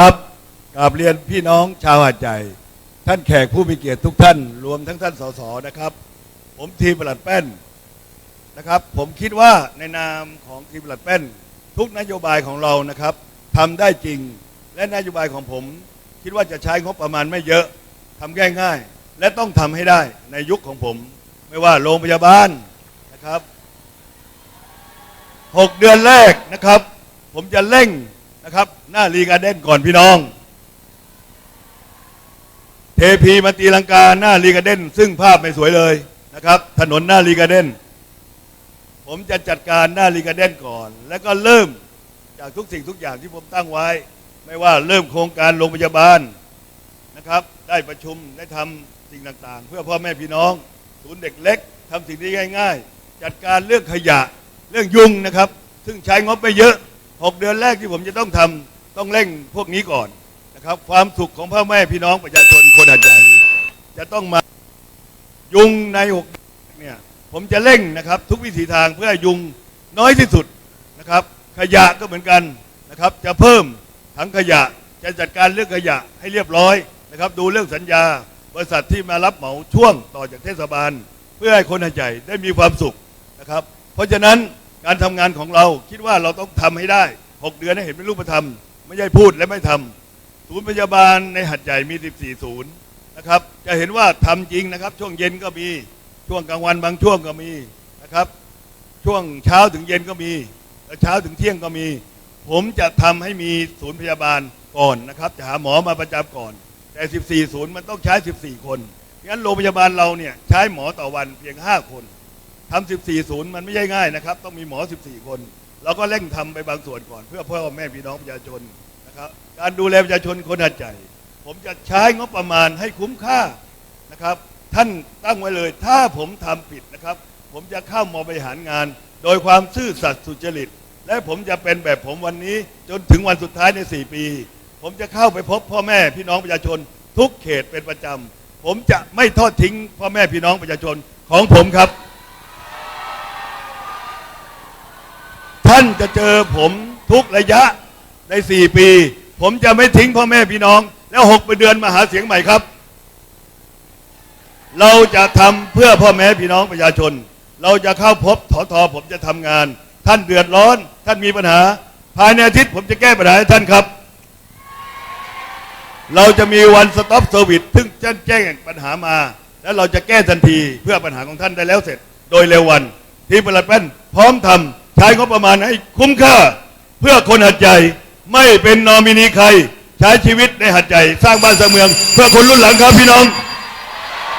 ครับกราบเรียนพี่น้องชาวหาดใหญ่ท่านแขกผู้มีเกียรติทุกท่าน รวมทั้งท่านสสนะครับ ผมทีมประหลัดแป้นนะครับ ผมคิดว่าในนามของทีมประหลัดแป้น ทุกนโยบายของเรานะครับทำได้จริงและนโยบายของผม คิดว่าจะใช้งบประมาณไม่เยอะทำง่ายๆและต้องทำให้ได้ในยุคของผม ไม่ว่าโรงพยาบาลนะครับหกเดือนแรกนะครับ ผมจะเร่งนะครับ หน้ารีการ์เด้นก่อนพี่น้อง เทพีมาตีลังกาหน้ารีการ์เด้นซึ่งภาพไม่สวยเลยนะครับ ถนนหน้ารีการ์เด้นผมจะจัดการหน้ารีการ์เด้นก่อน แล้วก็เริ่มจากทุกสิ่งทุกอย่างที่ผมตั้งไว้ ไม่ว่าเริ่มโครงการโรงพยาบาลนะครับ ได้ประชุมได้ทำสิ่งต่างๆ เพื่อพ่อแม่พี่น้อง ศูนย์เด็กเล็กทำสิ่งที่ง่าย ๆ จัดการเรื่องขยะเรื่องยุงนะครับ ซึ่งใช้งบไปเยอะ 6 เดือนแรกที่ผมจะต้องทำ ต้องเร่งพวกนี้ก่อนนะครับ ความสุขของพ่อแม่พี่น้องประชาชนคนหัดใหญ่จะต้องมายุงใน6เดือนเนี่ยผมจะเร่งนะครับ ทุกวิถีทางเพื่อให้ยุงน้อยที่สุดนะครับ ขยะก็เหมือนกันนะครับ จะเพิ่มถังขยะจะจัดการเรื่องขยะให้เรียบร้อยนะครับ ดูเรื่องสัญญา บริษัทที่มารับเหมาช่วงต่อจากเทศบาล เพื่อให้คนหัดใหญ่ได้มีความสุขนะครับ เพราะฉะนั้นการทำงานของเราคิดว่าเราต้องทำให้ได้ 6 เดือนให้เห็นเป็นรูปธรรม ไม่ใช่พูดและไม่ทำศูนย์พยาบาลในหัดใหญ่มี 14 ศูนย์นะครับ จะเห็นว่าทำจริงนะครับ ช่วงเย็นก็มีช่วงกลางวันบางช่วงก็มีนะครับ ช่วงเช้าถึงเย็นก็มีแล้วเช้าถึงเที่ยงก็มี ผมจะทำให้มีศูนย์พยาบาลก่อนนะครับ จะหาหมอมาประจำก่อน แต่ 14 ศูนย์มันต้องใช้ 14 คนงั้นโรงพยาบาลเราเนี่ยใช้หมอต่อวันเพียง 5 คนทำ14 ศูนย์มันไม่ใช่ง่ายนะครับ ต้องมีหมอ 14 คน เราก็เร่งทำไปบางส่วนก่อน เพื่อพ่อแม่พี่น้องประชาชนนะครับการดูแลประชาชนคนหัดใจ ผมจะใช้งบประมาณให้คุ้มค่านะครับ ท่านตั้งไว้เลย ถ้าผมทำผิดนะครับ ผมจะเข้ามาบริหารงาน โดยความซื่อสัตย์สุจริต และผมจะเป็นแบบผมวันนี้จนถึงวันสุดท้ายใน 4 ปี ผมจะเข้าไปพบพ่อแม่พี่น้องประชาชน ทุกเขตเป็นประจำผมจะไม่ทอดทิ้งพ่อแม่พี่น้องประชาชนของผมครับ ท่าน จะเจอผมทุกระยะใน 4 ปี ผมจะไม่ทิ้งพ่อแม่พี่น้อง แล้ว6เดือนมาหาเสียงใหม่ครับ เราจะทำเพื่อพ่อแม่พี่น้องประชาชน เราจะเข้าพบถอทอผมจะทำงาน ท่านเดือดร้อน ท่านมีปัญหา ภายในอาทิตย์ผมจะแก้ปัญหาให้ท่านครับ เราจะมีวันสต็อปเซอร์วิสซึ่งจะแจ้งปัญหามา แล้วเราจะแก้ทันทีเพื่อปัญหาของท่านได้แล้วเสร็จ โดยเร็ววัน ที่ประหลัดแป้นพร้อมทำ ใช้งบประมาณให้คุ้มค่า เพื่อคนหัดใหญ่ไม่เป็นนอมินีใคร ใช้ชีวิตในหัดใหญ่สร้างบ้านสร้างเมือง เพื่อคนรุ่นหลังครับพี่น้อง